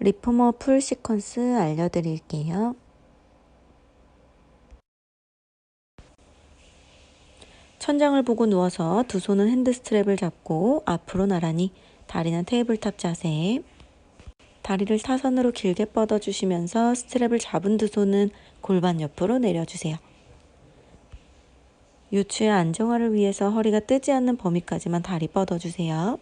리포머 풀 시퀀스 알려드릴게요. 천장을 보고 누워서 두 손은 핸드 스트랩을 잡고 앞으로 나란히 다리는 테이블탑 자세 다리를 사선으로 길게 뻗어주시면서 스트랩을 잡은 두 손은 골반 옆으로 내려주세요. 요추의 안정화를 위해서 허리가 뜨지 않는 범위까지만 다리 뻗어주세요.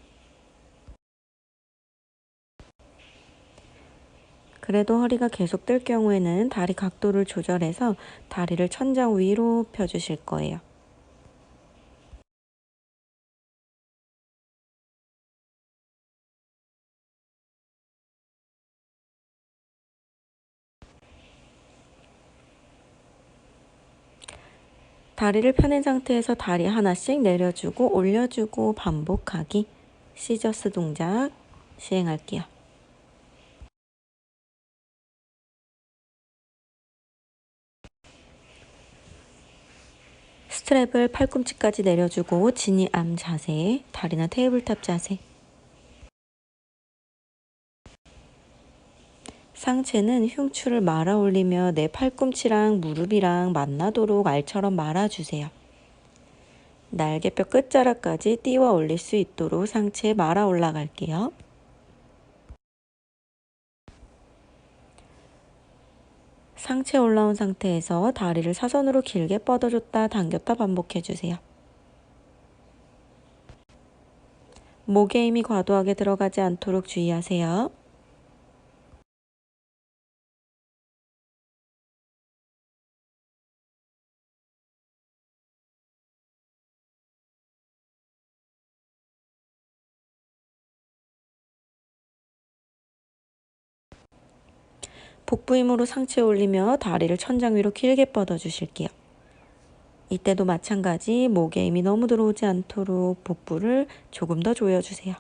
그래도 허리가 계속 뜰 경우에는 다리 각도를 조절해서 다리를 천장 위로 펴주실 거예요. 다리를 펴낸 상태에서 다리 하나씩 내려주고 올려주고 반복하기 시저스 동작 시행할게요. 스트랩을 팔꿈치까지 내려주고 지니 암 자세, 다리나 테이블탑 자세 상체는 흉추를 말아 올리며 내 팔꿈치랑 무릎이랑 만나도록 알처럼 말아주세요. 날개뼈 끝자락까지 띄워 올릴 수 있도록 상체에 말아 올라갈게요. 상체 올라온 상태에서 다리를 사선으로 길게 뻗어줬다 당겼다 반복해주세요. 목에 힘이 과도하게 들어가지 않도록 주의하세요. 복부 힘으로 상체 올리며 다리를 천장 위로 길게 뻗어 주실게요. 이때도 마찬가지 목에 힘이 너무 들어오지 않도록 복부를 조금 더 조여주세요.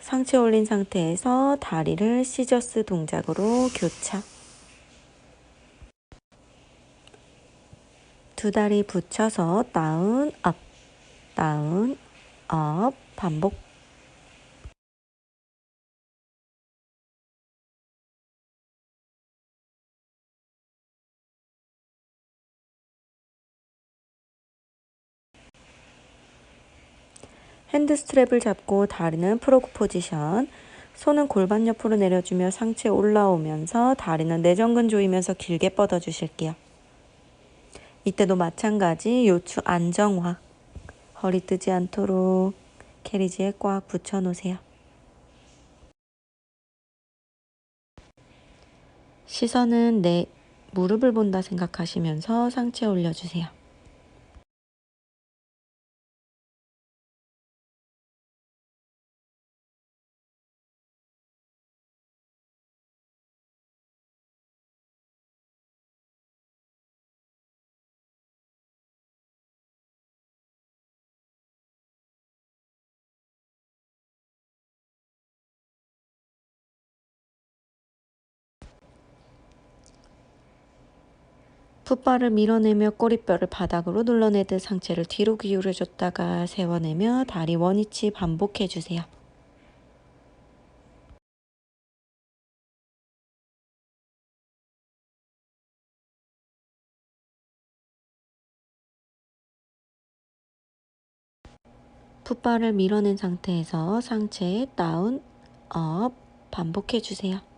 상체 올린 상태에서 다리를 시저스 동작으로 교차. 두 다리 붙여서 다운, 업, 다운, 업 반복. 핸드 스트랩을 잡고 다리는 프로그 포지션, 손은 골반 옆으로 내려주며 상체 올라오면서 다리는 내전근 조이면서 길게 뻗어 주실게요. 이때도 마찬가지 요추 안정화 허리 뜨지 않도록 캐리지에 꽉 붙여 놓으세요. 시선은 내 무릎을 본다 생각하시면서 상체 올려주세요. 풋발을 밀어내며 꼬리뼈를 바닥으로 눌러내듯 상체를 뒤로 기울여줬다가 세워내며 다리 원위치 반복해주세요. 풋발을 밀어낸 상태에서 상체 다운, 업 반복해주세요.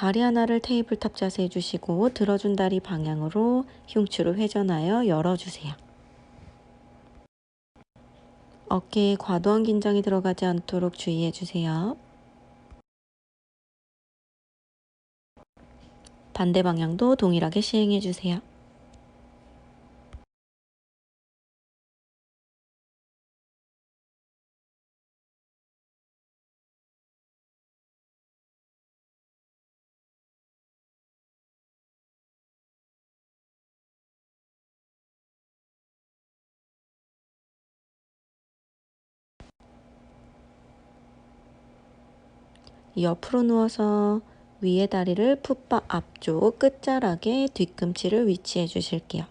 다리 하나를 테이블탑 자세 해주시고 들어준 다리 방향으로 흉추를 회전하여 열어주세요. 어깨에 과도한 긴장이 들어가지 않도록 주의해주세요. 반대 방향도 동일하게 시행해주세요. 옆으로 누워서 위에 다리를 풋바 앞쪽 끝자락에 뒤꿈치를 위치해 주실게요.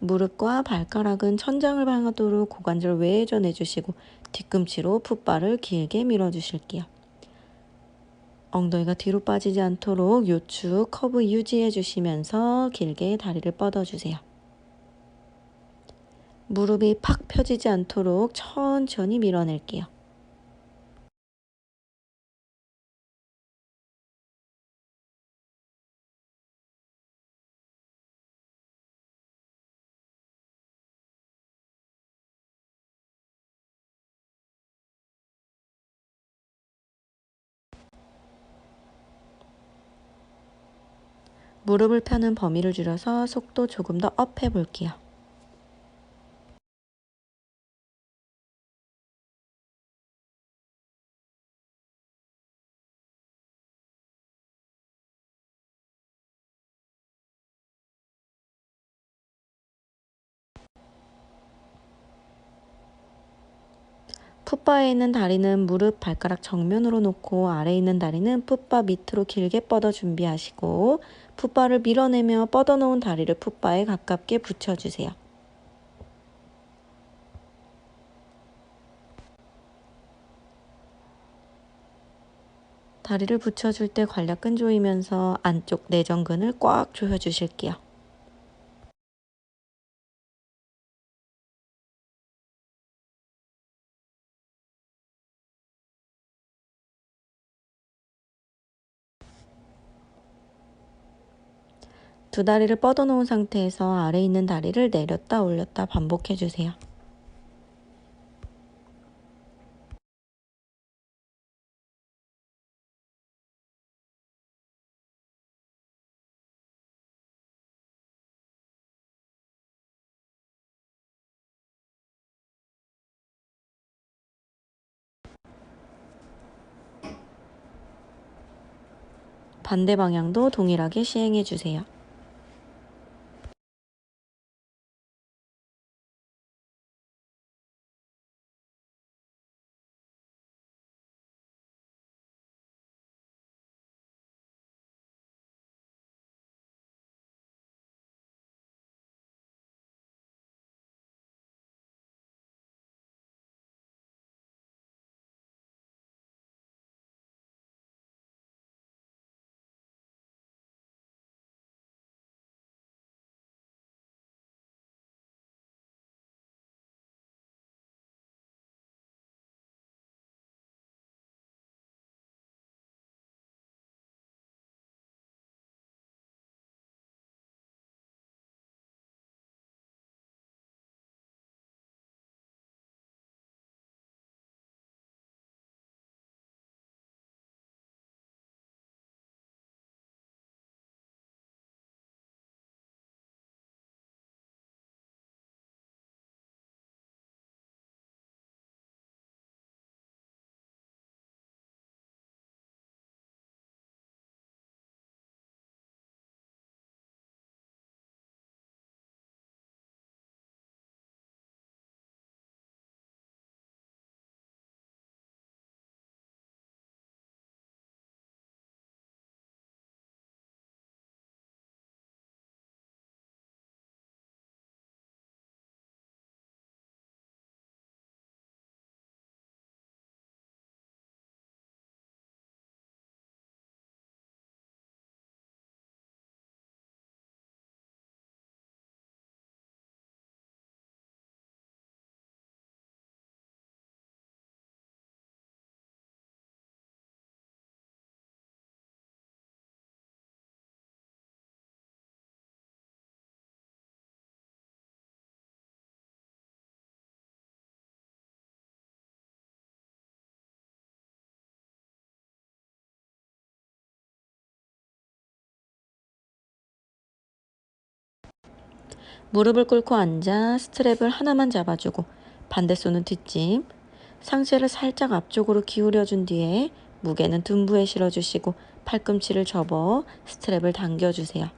무릎과 발가락은 천장을 향하도록 고관절 외회전 해 주시고 뒤꿈치로 풋바를 길게 밀어 주실게요. 엉덩이가 뒤로 빠지지 않도록 요축 커브 유지해 주시면서 길게 다리를 뻗어 주세요. 무릎이 팍 펴지지 않도록 천천히 밀어낼게요. 무릎을 펴는 범위를 줄여서 속도 조금 더 업 해볼게요. 풋바에 있는 다리는 무릎 발가락 정면으로 놓고 아래에 있는 다리는 풋바 밑으로 길게 뻗어 준비하시고 풋바를 밀어내며 뻗어놓은 다리를 풋바에 가깝게 붙여주세요. 다리를 붙여줄 때 관략근 조이면서 안쪽 내전근을 꽉 조여주실게요. 두 다리를 뻗어놓은 상태에서 아래 있는 다리를 내렸다 올렸다 반복해주세요. 반대 방향도 동일하게 시행해 주세요. 무릎을 꿇고 앉아 스트랩을 하나만 잡아주고 반대 손은 뒷짐, 상체를 살짝 앞쪽으로 기울여준 뒤에 무게는 둔부에 실어주시고 팔꿈치를 접어 스트랩을 당겨주세요.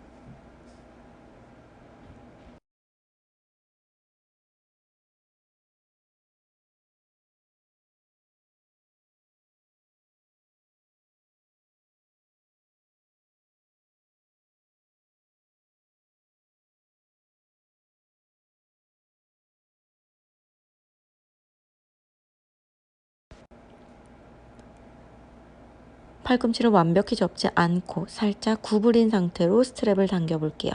팔꿈치를 완벽히 접지 않고 살짝 구부린 상태로 스트랩을 당겨 볼게요.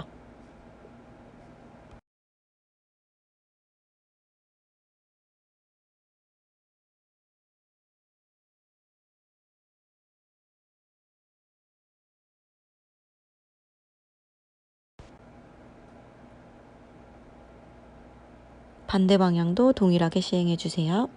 반대 방향도 동일하게 시행해 주세요.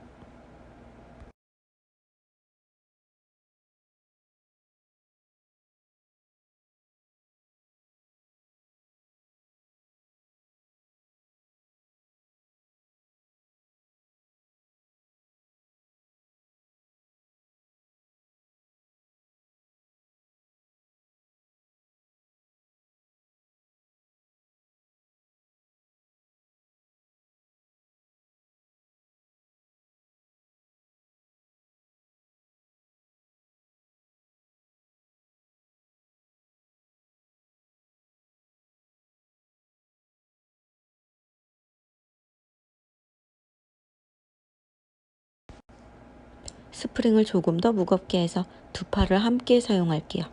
스프링을 조금 더 무겁게 해서 두 팔을 함께 사용할게요.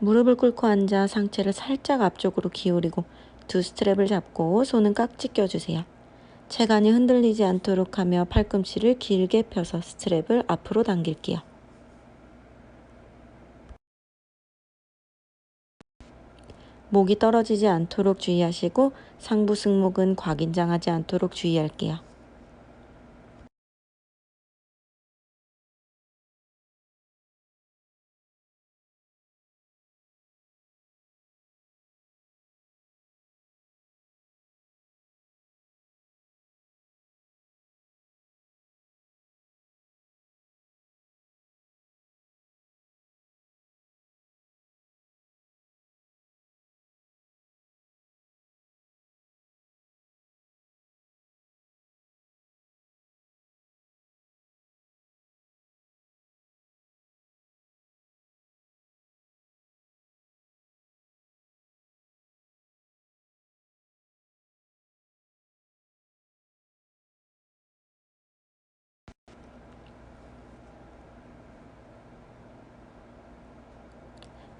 무릎을 꿇고 앉아 상체를 살짝 앞쪽으로 기울이고 두 스트랩을 잡고 손은 깍지 껴주세요. 체간이 흔들리지 않도록 하며 팔꿈치를 길게 펴서 스트랩을 앞으로 당길게요. 목이 떨어지지 않도록 주의하시고 상부 승모근 곽인장하지 않도록 주의할게요.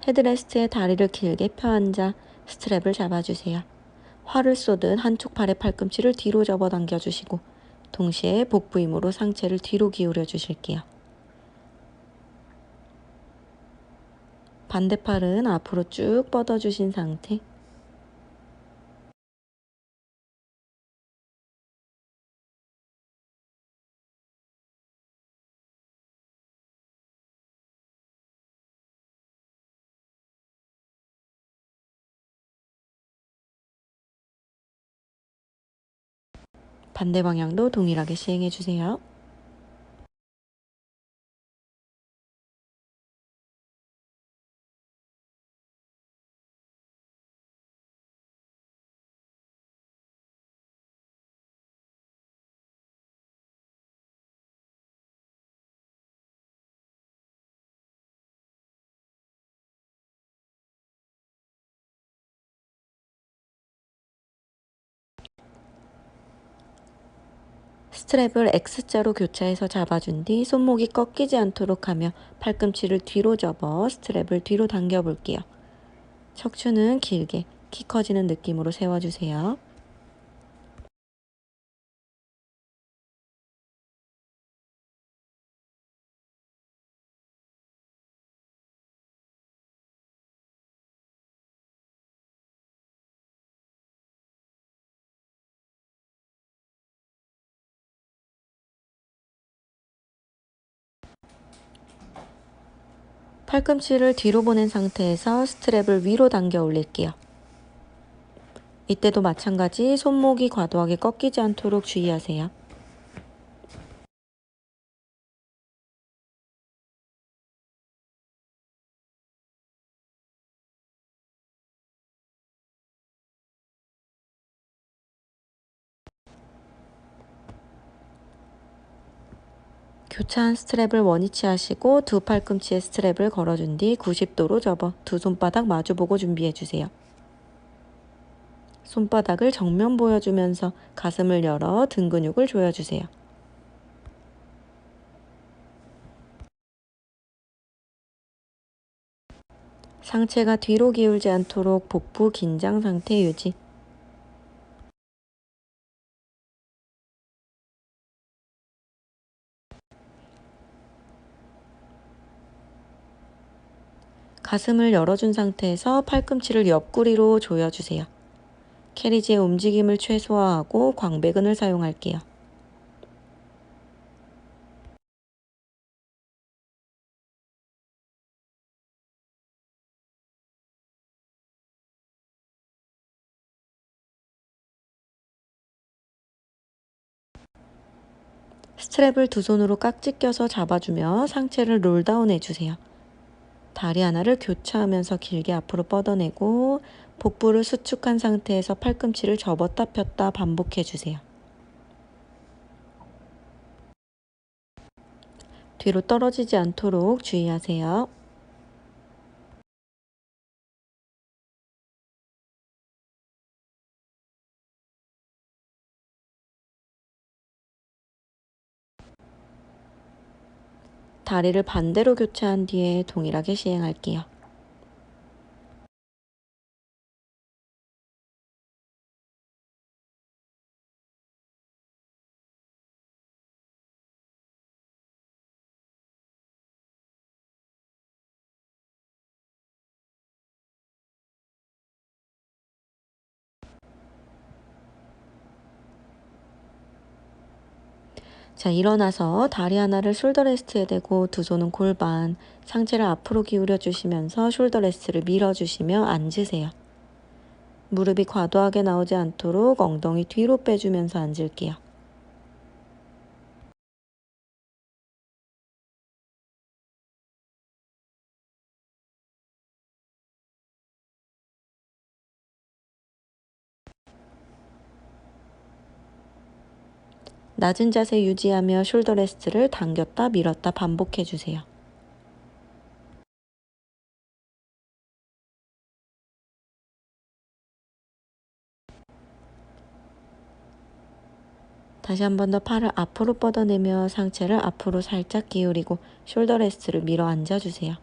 헤드레스트에 다리를 길게 펴앉아 스트랩을 잡아주세요. 활을 쏘듯 한쪽 팔의 팔꿈치를 뒤로 접어 당겨 주시고 동시에 복부 힘으로 상체를 뒤로 기울여 주실게요. 반대팔은 앞으로 쭉 뻗어주신 상태 반대 방향도 동일하게 시행해 주세요. 스트랩을 X자로 교차해서 잡아준 뒤 손목이 꺾이지 않도록 하며 팔꿈치를 뒤로 접어 스트랩을 뒤로 당겨 볼게요. 척추는 길게 키 커지는 느낌으로 세워주세요. 팔꿈치를 뒤로 보낸 상태에서 스트랩을 위로 당겨 올릴게요. 이때도 마찬가지 손목이 과도하게 꺾이지 않도록 주의하세요. 교차한 스트랩을 원위치 하시고 두 팔꿈치에 스트랩을 걸어준 뒤 90도로 접어 두 손바닥 마주보고 준비해 주세요. 손바닥을 정면 보여주면서 가슴을 열어 등 근육을 조여주세요. 상체가 뒤로 기울지 않도록 복부 긴장 상태 유지. 가슴을 열어준 상태에서 팔꿈치를 옆구리로 조여주세요. 캐리지의 움직임을 최소화하고 광배근을 사용할게요. 스트랩을 두 손으로 깍지 껴서 잡아주며 상체를 롤다운 해주세요. 다리 하나를 교차하면서 길게 앞으로 뻗어내고 복부를 수축한 상태에서 팔꿈치를 접었다 폈다 반복해주세요. 뒤로 떨어지지 않도록 주의하세요. 다리를 반대로 교차한 뒤에 동일하게 시행할게요. 자, 일어나서 다리 하나를 숄더 레스트에 대고 두 손은 골반, 상체를 앞으로 기울여 주시면서 숄더 레스트를 밀어 주시며 앉으세요. 무릎이 과도하게 나오지 않도록 엉덩이 뒤로 빼주면서 앉을게요. 낮은 자세 유지하며 숄더 레스트를 당겼다 밀었다 반복해 주세요. 다시 한 번 더 팔을 앞으로 뻗어내며 상체를 앞으로 살짝 기울이고 숄더 레스트를 밀어 앉아주세요.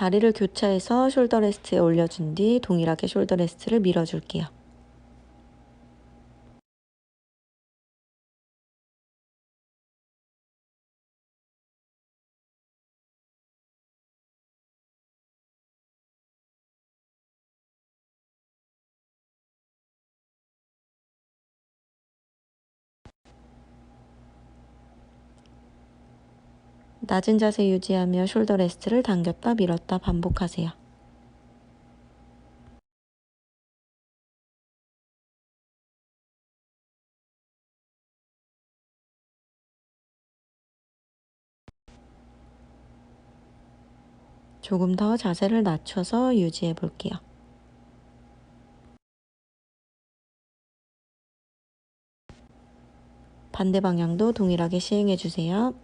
다리를 교차해서 숄더 레스트에 올려준 뒤 동일하게 숄더 레스트를 밀어줄게요. 낮은 자세 유지하며 숄더 레스트를 당겼다 밀었다 반복하세요. 조금 더 자세를 낮춰서 유지해 볼게요. 반대 방향도 동일하게 시행해 주세요.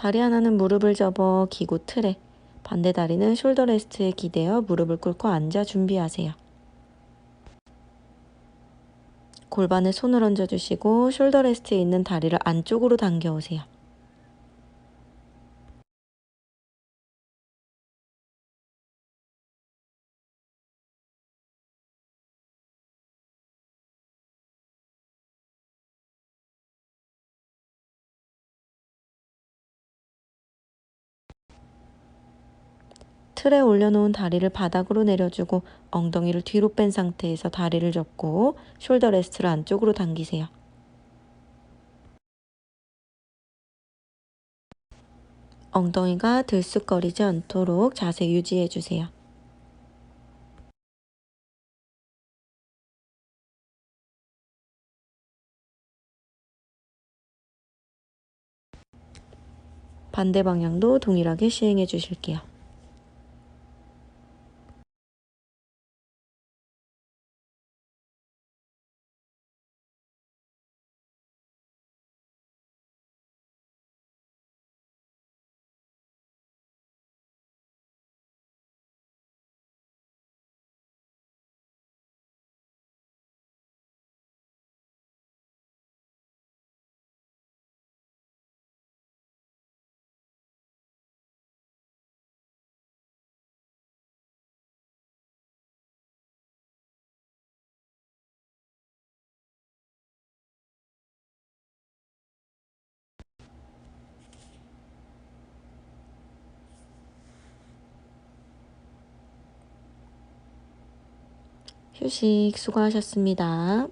다리 하나는 무릎을 접어 기구 틀에, 반대 다리는 숄더 레스트에 기대어 무릎을 꿇고 앉아 준비하세요. 골반에 손을 얹어주시고 숄더 레스트에 있는 다리를 안쪽으로 당겨오세요. 틀에 올려놓은 다리를 바닥으로 내려주고 엉덩이를 뒤로 뺀 상태에서 다리를 접고 숄더 레스트를 안쪽으로 당기세요. 엉덩이가 들쑥거리지 않도록 자세 유지해 주세요. 반대 방향도 동일하게 시행해 주실게요. 휴식 수고하셨습니다.